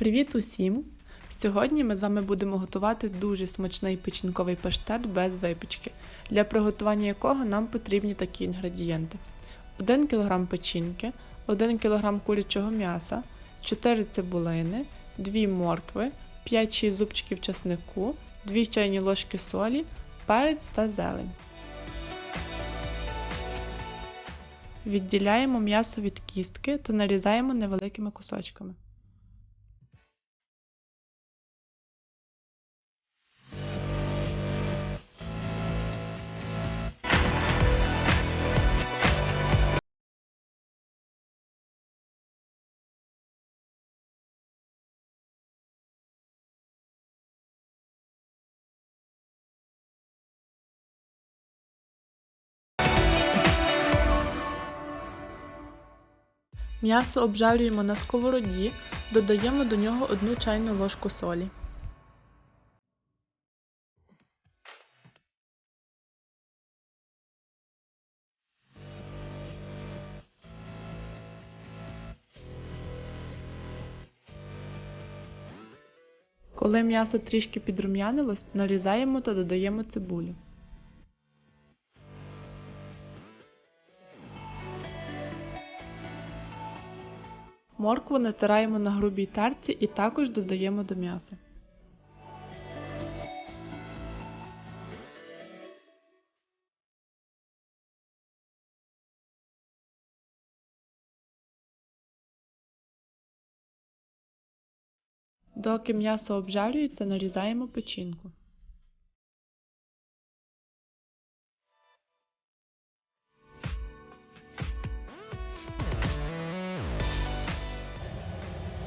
Привіт усім! Сьогодні ми з вами будемо готувати дуже смачний печінковий паштет без випічки, для приготування якого нам потрібні такі інгредієнти: 1 кг печінки, 1 кг курячого м'яса, 4 цибулини, 2 моркви, 5-6 зубчиків часнику, 2 чайні ложки солі, перець та зелень. Відділяємо м'ясо від кістки та нарізаємо невеликими кусочками. М'ясо обжарюємо на сковороді, додаємо до нього 1 чайну ложку солі. Коли м'ясо трішки підрум'янилось, нарізаємо та додаємо цибулю. Моркву натираємо на грубій тарці і також додаємо до м'яса. Доки м'ясо обжарюється, нарізаємо печінку.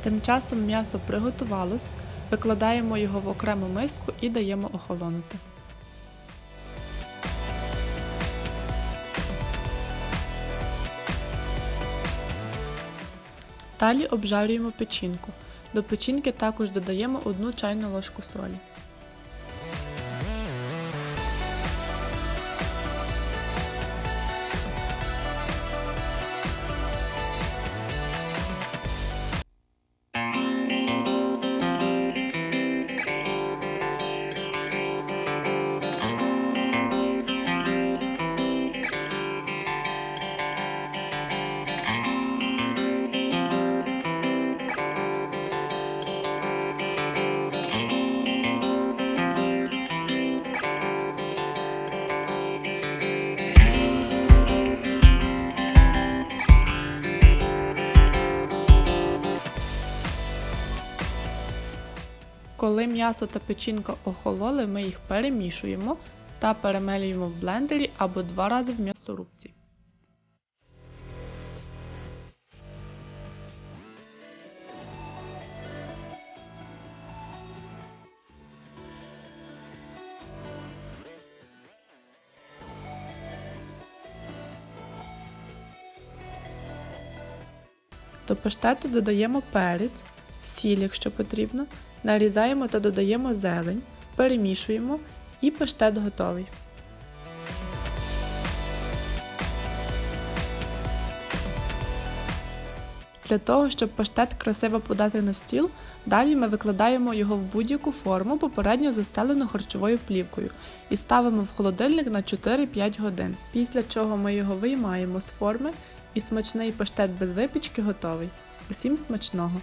Тим часом м'ясо приготувалось, викладаємо його в окрему миску і даємо охолонути. Далі обжарюємо печінку. До печінки також додаємо 1 чайну ложку солі. Коли м'ясо та печінка охололи, ми їх перемішуємо та перемелюємо в блендері або два рази в м'ясорубці. До паштету додаємо перець, сіль, якщо потрібно, нарізаємо та додаємо зелень, перемішуємо і паштет готовий. Для того, щоб паштет красиво подати на стіл, далі ми викладаємо його в будь-яку форму, попередньо застелену харчовою плівкою, і ставимо в холодильник на 4-5 годин, після чого ми його виймаємо з форми і смачний паштет без випічки готовий. Усім смачного!